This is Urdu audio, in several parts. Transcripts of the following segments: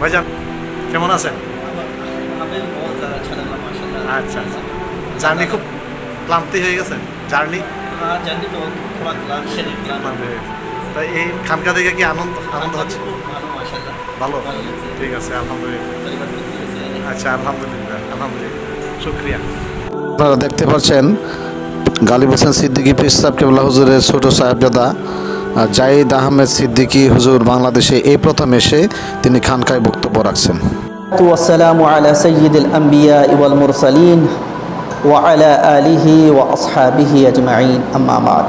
ভাইজান, কেমন আছেন? আচ্ছা আচ্ছা। জার্নি খুব ক্লান্তি হয়ে গেছে, জার্নি? তাই এই খানকা দেখে কি আনন্দ আনন্দ হচ্ছে? ভালো? ঠিক আছে, আলহামদুলিল্লাহ। আচ্ছা আলহামদুলিল্লাহ আলহামদুলিল্লাহ। শুক্রিয়া। আপনারা দেখতে পাচ্ছেন গালিব হোসেন সিদ্দিকী পিস সাহেব কেবলা হুজুরের ছোট সাহেবজাদা। আহ, জাহিদ আহমেদ সিদ্দিকী হুজুর বাংলাদেশে এই প্রথম এসে তিনি খানকায় বক্তব্য রাখছেন والسلام على سيد الأنبياء والمرسلين وعلى آله وأصحابه أجمعين أما بعد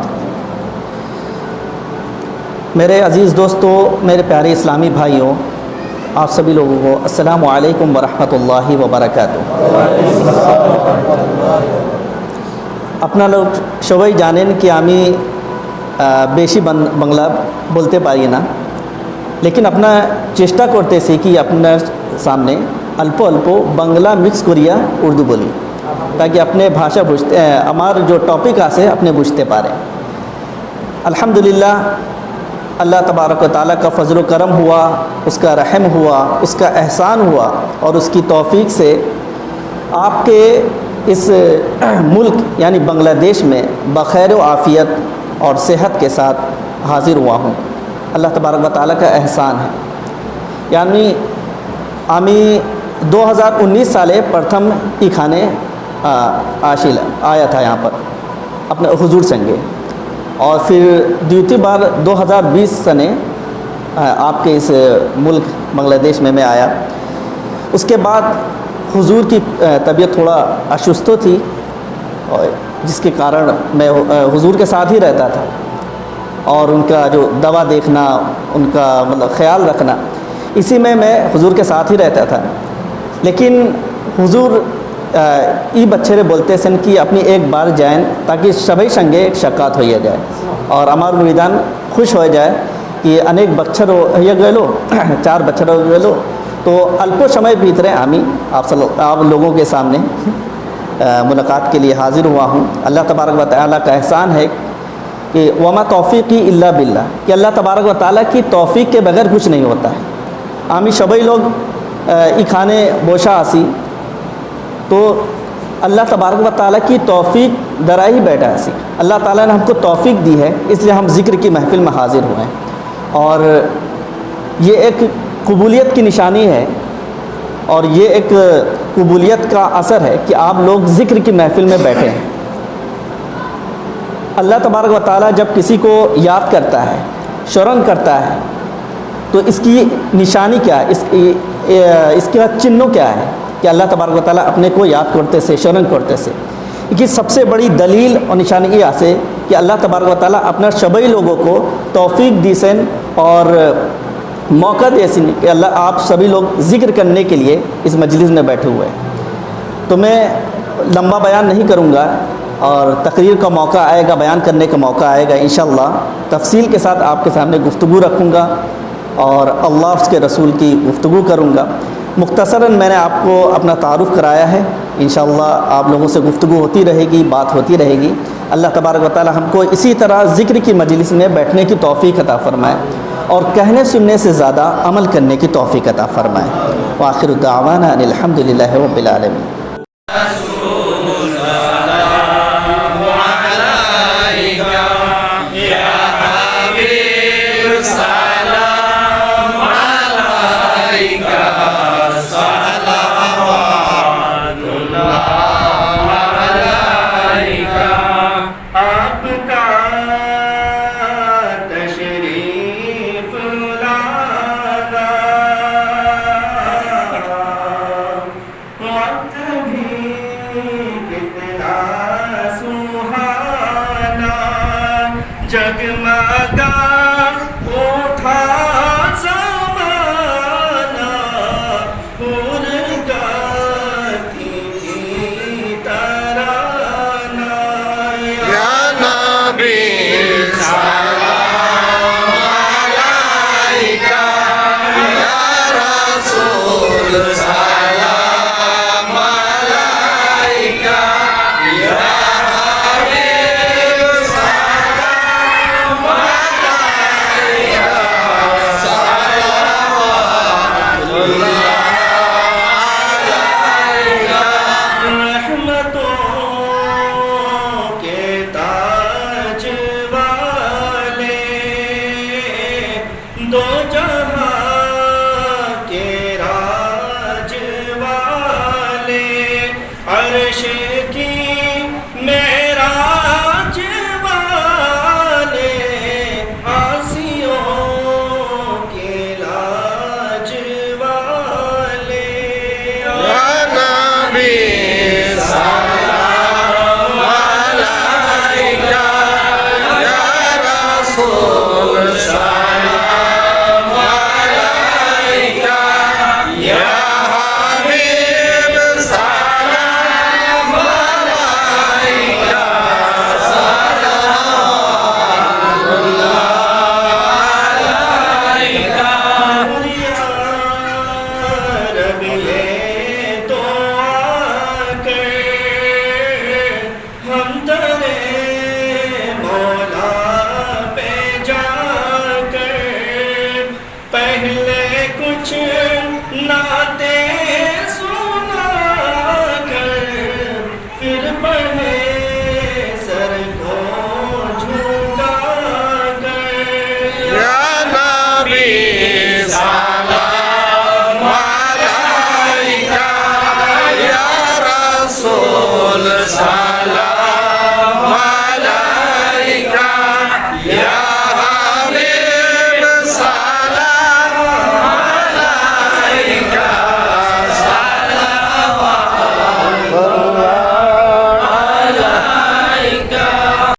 میرے عزیز دوستو میرے پیارے اسلامی بھائیوں آپ سبھی لوگوں کو السلام علیکم ورحمۃ اللہ وبرکاتہ আপনারা লোক সবাই জানেন কি আমি আহ, বেশি বাংলা বলতে পারি না লেকিন আপনার চেষ্টা করতেছি কি আপনার সামনে অল্প অল্প বাংলা মিক্স করিয়া উর্দু বলি তাকে আপনি ভাষা বুঝতে আমার যে টপিক আছে আপনি বুঝতে পারে الحمدللہ، اللہ تبارک و تعالیٰ کا فضل و کرم ہوا، اس کا رحم ہوا، اس کا احسان ہوا اور اس کی توفیق سے آپ کے اس ملک یعنی بنگلہ دیش میں بخیر و عافیت اور صحت کے ساتھ حاضر ہوا ہوں۔ اللہ تبارک و تعالیٰ کا احسان ہے۔ یعنی آمی دو ہزار انیس سالے پرتھم ای کھانے آشیل آیا تھا یہاں پر، اپنے حضور سنگے اور پھر دیوتی بار دو ہزار بیس سنے آپ کے اس ملک بنگلہ دیش میں میں آیا۔ اس کے بعد حضور کی طبیعت تھوڑا اشستو تھی۔ اور جس کے کارن میں حضور کے ساتھ ہی رہتا تھا۔ اور ان کا جو دوا دیکھنا، ان کا مطلب خیال رکھنا، اسی میں میں حضور کے ساتھ ہی رہتا تھا۔ لیکن حضور ای بچے بولتے سن کہ اپنی ایک بار جائیں تاکہ شبئی سنگے ایک شکات ہوئی جائے۔ اور امار مریدان خوش ہو جائے کہ انیک بچھر ہوئے گئے چار بچر ہوئے گئے تو الپو شمے بیت رہے ہمیں آپ آپ لوگوں کے سامنے۔ ملاقات کے لیے حاضر ہوا ہوں۔ اللہ تبارک و تعالیٰ کا احسان ہے کہ وما توفیقی اللہ باللہ کہ اللہ تبارک و تعالیٰ کی توفیق کے بغیر کچھ نہیں ہوتا ہے۔ عامی شبئی لوگ اکھانے بوشا آسی۔ تو اللہ تبارک و تعالیٰ کی توفیق درا ہی بیٹھا آسی۔ اللہ تعالیٰ نے ہم کو توفیق دی ہے، اس لیے ہم ذکر کی محفل میں حاضر ہوئے۔ ہیں اور یہ ایک قبولیت کی نشانی ہے اور یہ ایک قبولیت کا اثر ہے کہ آپ لوگ ذکر کی محفل میں بیٹھے ہیں۔ اللہ تبارک و تعالیٰ جب کسی کو یاد کرتا ہے، شرن کرتا ہے، تو اس کی نشانی کیا ہے؟ اس اس کے چنوں کیا ہے کہ اللہ تبارک و تعالیٰ اپنے کو یاد کرتے سے، شرن کرتے سے۔ یہ سب سے بڑی دلیل اور نشان یہ آسے کہ اللہ تبارک و تعالیٰ اپنا شبئی لوگوں کو توفیق دیسن اور موقع دے نہیں کہ اللہ آپ سبھی لوگ ذکر کرنے کے لیے اس مجلس میں بیٹھے ہوئے ہیں۔ تو میں لمبا بیان نہیں کروں گا اور تقریر کا موقع آئے گا، بیان کرنے کا موقع آئے گا انشاءاللہ۔ تفصیل کے ساتھ آپ کے سامنے گفتگو رکھوں گا اور اللہ اس کے رسول کی گفتگو کروں گا۔ مختصراً میں نے آپ کو اپنا تعارف کرایا ہے۔ انشاءاللہ آپ لوگوں سے گفتگو ہوتی رہے گی، بات ہوتی رہے گی۔ اللہ تبارک و تعالی ہم کو اسی طرح ذکر کی مجلس میں بیٹھنے کی توفیق عطا فرمائے۔ اور کہنے سننے سے زیادہ عمل کرنے کی توفیق عطا فرمائے۔ وآخر دعوانا الحمد للہ رب العالمین۔